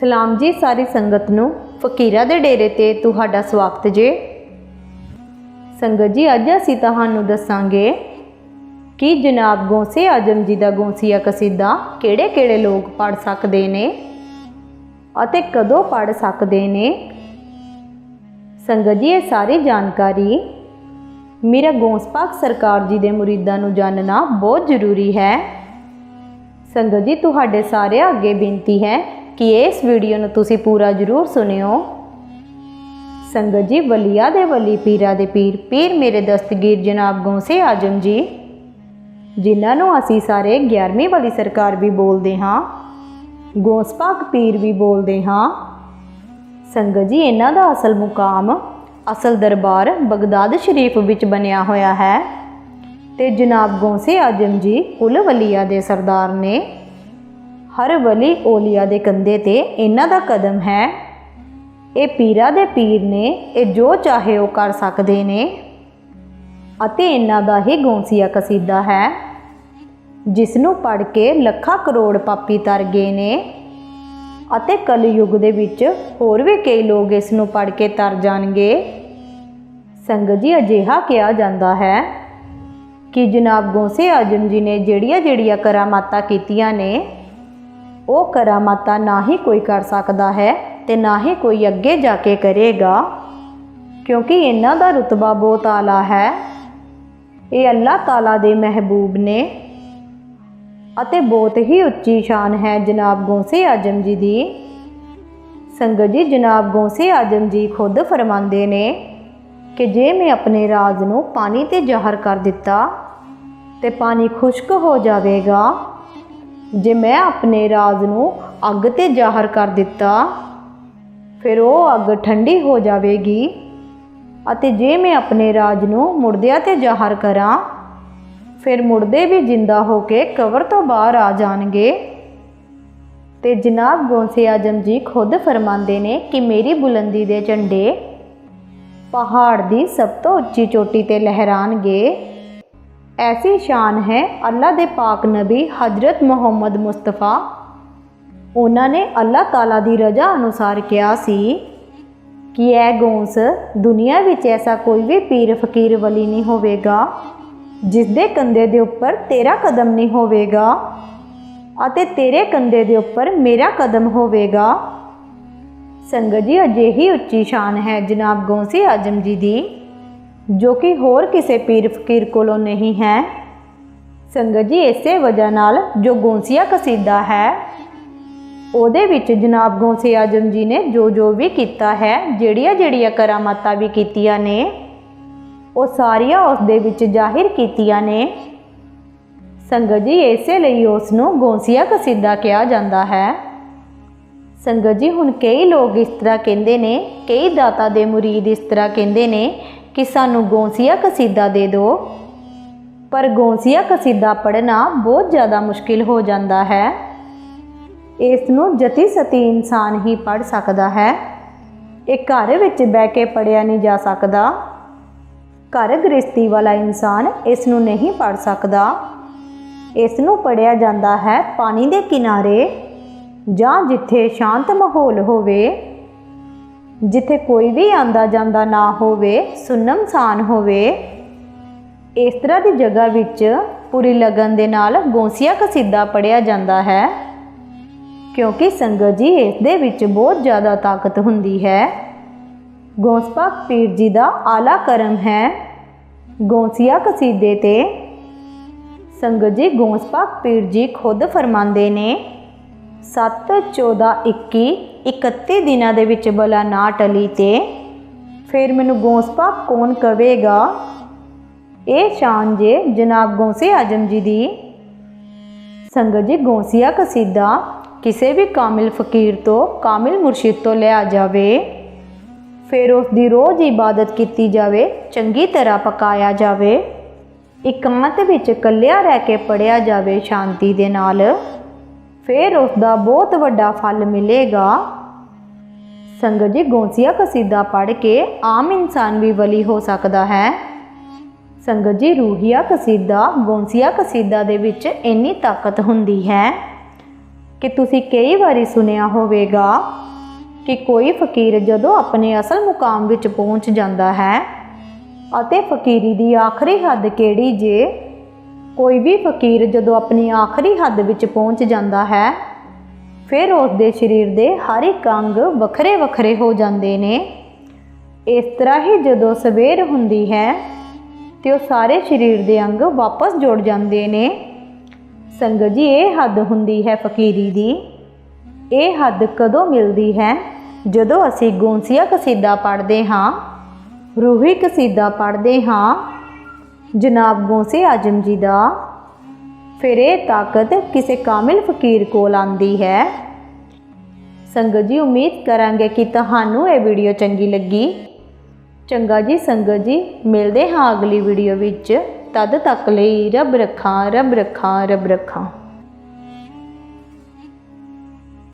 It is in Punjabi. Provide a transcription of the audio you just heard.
ਸਲਾਮ ਜੀ, ਸਾਰੀ ਸੰਗਤ ਨੂੰ। ਫਕੀਰਾਂ ਦੇ ਡੇਰੇ ਤੇ ਤੁਹਾਡਾ ਸਵਾਗਤ ਜੇ। ਸੰਗਤ ਜੀ, ਅੱਜ ਅਸੀਂ ਤੁਹਾਨੂੰ ਦੱਸਾਂਗੇ ਕਿ ਜਨਾਬ ਗੋਸੇ ਆਜਮ ਜੀ ਦਾ ਗੋਸੀਆ ਕਸੀਦਾ ਕਿਹੜੇ-ਕਿਹੜੇ ਲੋਕ ਪੜ ਸਕਦੇ ਨੇ ਅਤੇ ਕਦੋਂ ਪੜ ਸਕਦੇ ਨੇ। ਸੰਗਤ ਜੀ, ਇਹ ਸਾਰੀ ਜਾਣਕਾਰੀ ਮੇਰਾ ਗੌਸ ਪਾਕ ਸਰਕਾਰ ਜੀ ਦੇ ਮੁਰੀਦਾਂ ਨੂੰ ਜਾਣਨਾ ਬਹੁਤ ਜ਼ਰੂਰੀ ਹੈ। ਸੰਗਤ ਜੀ, ਤੁਹਾਡੇ ਸਾਰਿਆਂ ਅੱਗੇ ਬੇਨਤੀ ਹੈ ਕਿ ਇਸ ਵੀਡੀਓ ਨੂੰ ਤੁਸੀਂ ਪੂਰਾ ਜ਼ਰੂਰ ਸੁਣਿਓ। ਸੰਗਤ ਜੀ, ਵਲੀਆ ਦੇ ਵਲੀ ਪੀਰਾ ਦੇ ਪੀਰ ਪੀਰ ਮੇਰੇ ਦਸਤਗੀਰ ਜਨਾਬ ਗੌਸੇ ਆਜਮ ਜੀ, ਜਿਨ੍ਹਾਂ ਨੂੰ ਅਸੀਂ ਸਾਰੇ 11ਵੀਂ ਵਾਲੀ ਸਰਕਾਰ ਵੀ ਬੋਲਦੇ ਹਾਂ ਗੋਸਪਾਕ ਪੀਰ ਵੀ ਬੋਲਦੇ ਹਾਂ। ਸੰਗਤ ਜੀ, ਇਹਨਾਂ ਦਾ ਅਸਲ ਮੁਕਾਮ, ਅਸਲ ਦਰਬਾਰ ਬਗਦਾਦ ਸ਼ਰੀਫ ਵਿੱਚ ਬਣਿਆ ਹੋਇਆ ਹੈ। ਤੇ ਜਨਾਬ ਗੌਸੇ ਆਜਮ ਜੀ, ਕੁਲ ਵਲੀਆ ਦੇ ਸਰਦਾਰ ਨੇ ਹਰ ਵਲੀ ਔਲੀਆ ਦੇ ਕੰਧੇ ਤੇ ਇਹਨਾਂ ਦਾ ਕਦਮ ਹੈ। ਇਹ ਪੀਰਾਂ ਦੇ ਪੀਰ ਨੇ, ਇਹ ਜੋ ਚਾਹੇ ਉਹ ਕਰ ਸਕਦੇ ਨੇ। ਅਤੇ ਇਹਨਾਂ ਦਾ ਹੀ ਗੌਂਸੀਆ ਕਸੀਦਾ ਹੈ। ਜਿਸ ਨੂੰ ਪੜ ਕੇ ਲੱਖਾਂ ਕਰੋੜ ਪਾਪੀ ਤਰ ਗਏ ਨੇ। ਅਤੇ ਕਲਯੁਗ ਦੇ ਵਿੱਚ ਹੋਰ ਵੀ ਕਈ ਲੋਕ ਇਸ ਨੂੰ ਪੜ ਕੇ ਤਰ ਜਾਣਗੇ। ਸੰਗਤ ਜੀ, ਅਜਿਹਾ ਕਿਹਾ ਜਾਂਦਾ ਹੈ ਕਿ ਜਨਾਬ ਗੌਸੇ ਆਜਮ ਜੀ ਨੇ ਜਿਹੜੀਆਂ ਜਿਹੜੀਆਂ ਕਰਾਮਾਤਾਂ ਕੀਤੀਆਂ ਨੇ ਉਹ ਕਰਾਮਾਤਾਂ ਨਾ ਹੀ ਕੋਈ ਕਰ ਸਕਦਾ ਹੈ ਤੇ ਨਾ ਹੀ ਕੋਈ ਅੱਗੇ ਜਾ ਕੇ ਕਰੇਗਾ। ਕਿਉਂਕਿ ਇਹਨਾਂ ਦਾ ਰਤਬਾ ਬਹੁਤ ਆਲਾ ਹੈ। ਇਹ ਅੱਲਾਹ ਤਾਲਾ ਦੇ ਮਹਿਬੂਬ ਨੇ ਅਤੇ ਬਹੁਤ ਹੀ ਉੱਚੀ ਸ਼ਾਨ ਹੈ ਜਨਾਬ ਗੌਸੇ ਆਜਮ ਜੀ ਦੀ। ਸੰਗਤ ਜੀ, ਜਨਾਬ ਗੌਸੇ ਆਜਮ ਜੀ ਖੁਦ ਫਰਮਾਉਂਦੇ ਨੇ ਕਿ ਜੇ ਮੈਂ ਆਪਣੇ ਰਾਜ਼ ਨੂੰ ਪਾਣੀ ਤੇ ਜ਼ਾਹਰ ਕਰ ਦਿੱਤਾ ਤੇ ਪਾਣੀ ਖੁਸ਼ਕ ਹੋ ਜਾਵੇਗਾ ਜੇ ਮੈਂ ਆਪਣੇ ਰਾਜ਼ ਨੂੰ ਅੱਗ ਤੇ ਜ਼ਾਹਰ ਕਰ ਦਿੱਤਾ, ਫਿਰ ਉਹ ਅੱਗ ਠੰਡੀ ਹੋ ਜਾਵੇਗੀ। ਅਤੇ ਜੇ ਮੈਂ ਆਪਣੇ ਰਾਜ ਨੂੰ ਮੁਰਦਿਆਂ ਤੇ ਜ਼ਾਹਰ ਕਰਾਂ, ਫਿਰ ਮੁਰਦੇ ਵੀ ਜਿੰਦਾ ਹੋ ਕੇ ਕਬਰ ਤੋਂ ਬਾਹਰ ਆ ਜਾਣਗੇ। ਤੇ ਜਨਾਬ ਗੌਸੇ ਆਜਮ ਜੀ ਖੁਦ ਫਰਮਾਉਂਦੇ ਨੇ ਕਿ ਮੇਰੀ ਬੁਲੰਦੀ ਦੇ ਝੰਡੇ ਪਹਾੜ ਦੀ ਸਭ ਤੋਂ ਉੱਚੀ ਚੋਟੀ ਤੇ ਲਹਿਰਾਣਗੇ। ਐਸੀ ਸ਼ਾਨ ਹੈ ਅੱਲਾ ਦੇ ਪਾਕ ਨਬੀ ਹਜ਼ਰਤ ਮੁਹੰਮਦ ਮੁਸਤਫਾ। ਉਹਨਾਂ ਨੇ ਅੱਲਾ ਤਾਲਾ ਦੀ ਰਜ਼ਾ ਅਨੁਸਾਰ ਕਿਹਾ ਸੀ ਕਿ ਇਹ ਗੌਂਸ ਦੁਨੀਆ ਵਿੱਚ ਐਸਾ ਕੋਈ ਵੀ ਪੀਰ ਫਕੀਰ ਵਲੀ ਨਹੀਂ ਹੋਵੇਗਾ ਜਿਸ ਦੇ ਕੰਧੇ ਦੇ ਉੱਪਰ ਤੇਰਾ ਕਦਮ ਨਹੀਂ ਹੋਵੇਗਾ ਅਤੇ ਤੇਰੇ ਕੰਧੇ ਦੇ ਉੱਪਰ ਮੇਰਾ ਕਦਮ ਹੋਵੇਗਾ। ਸੰਗਤ ਜੀ, ਅਜਿਹੀ ਉੱਚੀ ਸ਼ਾਨ ਹੈ ਜਨਾਬ ਗੌਂਸੀ ਆਜਮ ਜੀ ਦੀ। ਜੋ ਕਿ ਹੋਰ ਕਿਸੇ ਪੀਰ ਫਕੀਰ ਕੋਲੋਂ ਨਹੀਂ ਹੈ। ਸੰਗਤ ਜੀ, ਇਸੇ ਵਜ੍ਹਾ ਨਾਲ ਜੋ ਗੌਂਸੀਆ ਕਸੀਦਾ ਹੈ, ਉਹਦੇ ਵਿੱਚ ਜਨਾਬ ਗੌਂਸੇ ਆਜਮ ਜੀ ਨੇ ਜੋ ਜੋ ਵੀ ਕੀਤਾ ਹੈ ਜਿਹੜੀਆਂ ਜਿਹੜੀਆਂ ਕਰਾਮਾਤਾਂ ਵੀ ਕੀਤੀਆਂ ਨੇ, ਉਹ ਸਾਰੀਆਂ ਉਸ ਦੇ ਵਿੱਚ ਜ਼ਾਹਿਰ ਕੀਤੀਆਂ ਨੇ। ਸੰਗਤ ਜੀ, ਇਸੇ ਲਈ ਉਸ ਨੂੰ ਗੌਂਸੀਆ ਕਸੀਦਾ ਕਿਹਾ ਜਾਂਦਾ ਹੈ। ਸੰਗਤ ਜੀ, ਹੁਣ ਕਈ ਲੋਕ ਇਸ ਤਰ੍ਹਾਂ ਕਹਿੰਦੇ ਨੇ, ਕਈ ਦਾਤਾ ਦੇ ਮੁਰੀਦ ਇਸ ਤਰ੍ਹਾਂ ਕਹਿੰਦੇ ਨੇ ਕਿ ਸਾਨੂੰ ਗੌਂਸੀਆ ਕਸੀਦਾ ਦੇ ਦਿਓ ਪਰ ਗੌਂਸੀਆ ਕਸੀਦਾ ਪੜ੍ਹਨਾ ਬਹੁਤ ਜ਼ਿਆਦਾ ਮੁਸ਼ਕਿਲ ਹੋ ਜਾਂਦਾ ਹੈ। ਇਸ ਨੂੰ ਜਤੀ ਸਤੀ ਇਨਸਾਨ ਹੀ ਪੜ ਸਕਦਾ ਹੈ। ਇਹ ਘਰ ਵਿੱਚ ਬਹਿ ਕੇ ਪੜਿਆ ਨਹੀਂ ਜਾ ਸਕਦਾ। ਘਰ ਗ੍ਰਸਤੀ ਵਾਲਾ ਇਨਸਾਨ ਇਸ ਨੂੰ ਨਹੀਂ ਪੜ ਸਕਦਾ। ਇਸ ਨੂੰ ਪੜਿਆ ਜਾਂਦਾ ਹੈ ਪਾਣੀ ਦੇ ਕਿਨਾਰੇ ਜਾਂ ਜਿੱਥੇ ਸ਼ਾਂਤ ਮਾਹੌਲ ਹੋਵੇ। ਜਿੱਥੇ ਕੋਈ ਵੀ ਆਂਦਾ ਜਾਂਦਾ ਨਾ ਹੋਵੇ ਸੁਨਮਸਾਨ ਹੋਵੇ, ਇਸ ਤਰ੍ਹਾਂ ਦੀ ਜਗ੍ਹਾ ਵਿੱਚ ਪੂਰੀ ਲਗਨ ਦੇ ਨਾਲ ਗੌਂਸੀਆ ਕਸੀਦਾ ਪੜਿਆ ਜਾਂਦਾ ਹੈ, ਕਿਉਂਕਿ ਸੰਗਤ ਜੀ ਇਸ ਦੇ ਵਿੱਚ ਬਹੁਤ ਜ਼ਿਆਦਾ ਤਾਕਤ ਹੁੰਦੀ ਹੈ। ਗੌਂਸਪਾਕ ਪੀਰ ਜੀ ਦਾ ਆਲਾ ਕਰਮ ਹੈ। ਗੌਂਸੀਆ ਕਸੀਦੇ ਤੇ ਸੰਗਤ ਜੀ ਗੋਸਪਾਕ ਪੀਰ ਜੀ ਖੁਦ ਫਰਮਾਉਂਦੇ ਨੇ 7 14 21 31 ਦਿਨਾਂ ਦੇ ਵਿੱਚ ਬਲਾ ਨਾ ਟਲੀ ਤੇ ਫਿਰ ਮੈਨੂੰ ਗੌਂਸਪਾਕ ਕੌਣ ਕਵੇਗਾ? ਇਹ ਸ਼ਾਨ ਜੇ ਜਨਾਬ ਗੌਂਸੇ ਆਜਮ ਜੀ ਦੀ। ਸੰਗਤ ਜੀ ਗੌਂਸੀਆ ਕਸੀਦਾ ਕਿਸੇ ਵੀ ਕਾਮਿਲ ਫਕੀਰ ਤੋਂ, ਕਾਮਿਲ ਮੁਰਸ਼ਿਦ ਤੋਂ ਲਿਆ ਜਾਵੇ। ਫਿਰ ਉਸ ਦੀ ਰੋਜ਼ ਇਬਾਦਤ ਕੀਤੀ ਜਾਵੇ, ਚੰਗੀ ਤਰ੍ਹਾਂ ਪਕਾਇਆ ਜਾਵੇ। ਇਕਾਂਤ ਵਿੱਚ ਇਕੱਲਿਆ ਰਹਿ ਕੇ ਪੜਿਆ ਜਾਵੇ ਸ਼ਾਂਤੀ ਦੇ ਨਾਲ। ਫਿਰ ਉਸ ਦਾ ਬਹੁਤ ਵੱਡਾ ਫਲ ਮਿਲੇਗਾ। ਸੰਗਤ ਜੀ, ਗੌਂਸੀਆ ਕਸੀਦਾ ਪੜ੍ਹ ਕੇ ਆਮ ਇਨਸਾਨ ਵੀ ਵਲੀ ਹੋ ਸਕਦਾ ਹੈ। ਸੰਗਤ ਜੀ, ਰੂਹੀਆ ਕਸੀਦਾ, ਗੌਂਸੀਆ ਕਸੀਦਾ ਦੇ ਵਿੱਚ ਇੰਨੀ ਤਾਕਤ ਹੁੰਦੀ ਹੈ ਕਿ ਤੁਸੀਂ ਕਈ ਵਾਰੀ ਸੁਣਿਆ ਹੋਵੇਗਾ ਕਿ ਕੋਈ ਫਕੀਰ ਜਦੋਂ ਆਪਣੇ ਅਸਲ ਮੁਕਾਮ ਵਿੱਚ ਪਹੁੰਚ ਜਾਂਦਾ ਹੈ ਅਤੇ ਫਕੀਰੀ ਦੀ ਆਖਰੀ ਹੱਦ ਕਿਹੜੀ ਜੇ ਕੋਈ ਵੀ ਫਕੀਰ ਜਦੋਂ ਆਪਣੀ ਆਖਰੀ ਹੱਦ ਵਿੱਚ ਪਹੁੰਚ ਜਾਂਦਾ ਹੈ, ਫਿਰ ਉਸ ਦੇ ਸਰੀਰ ਦੇ ਹਰ ਇੱਕ ਅੰਗ ਵੱਖਰੇ ਵੱਖਰੇ ਹੋ ਜਾਂਦੇ ਨੇ। ਇਸ ਤਰ੍ਹਾਂ ਹੀ ਜਦੋਂ ਸਵੇਰ ਹੁੰਦੀ ਹੈ, ਤੇ ਉਹ ਸਾਰੇ ਸਰੀਰ ਦੇ ਅੰਗ ਵਾਪਸ ਜੁੜ ਜਾਂਦੇ ਨੇ। ਸੰਗਤ ਜੀ, ਇਹ ਹੱਦ ਹੁੰਦੀ ਹੈ ਫਕੀਰੀ ਦੀ। ਇਹ ਹੱਦ ਕਦੋਂ ਮਿਲਦੀ ਹੈ? ਜਦੋਂ ਅਸੀਂ ਗੋਂਸੀਆ ਕਸੀਦਾ ਪੜ੍ਹਦੇ ਹਾਂ, ਰੂਹੀ ਕਸੀਦਾ ਪੜ੍ਹਦੇ ਹਾਂ ਜਨਾਬ ਗੋਸੇ ਆਜਮ ਜੀ ਦਾ। ਫਿਰ ਇਹ ਤਾਕਤ ਕਿਸੇ ਕਾਮਿਲ ਫਕੀਰ ਕੋਲ ਆਂਦੀ ਹੈ। ਸੰਗਤ ਜੀ, ਉਮੀਦ ਕਰਾਂਗੇ ਕਿ ਤੁਹਾਨੂੰ ਇਹ ਵੀਡੀਓ ਚੰਗੀ ਲੱਗੀ। ਚੰਗਾ ਜੀ, ਸੰਗਤ ਜੀ, ਮਿਲਦੇ ਹਾਂ ਅਗਲੀ ਵੀਡੀਓ ਵਿੱਚ। ਤਦ ਤੱਕ ਲਈ ਰੱਬ ਰੱਖਾਂ ਰੱਬ ਰੱਖਾਂ ਰੱਬ ਰੱਖਾਂ।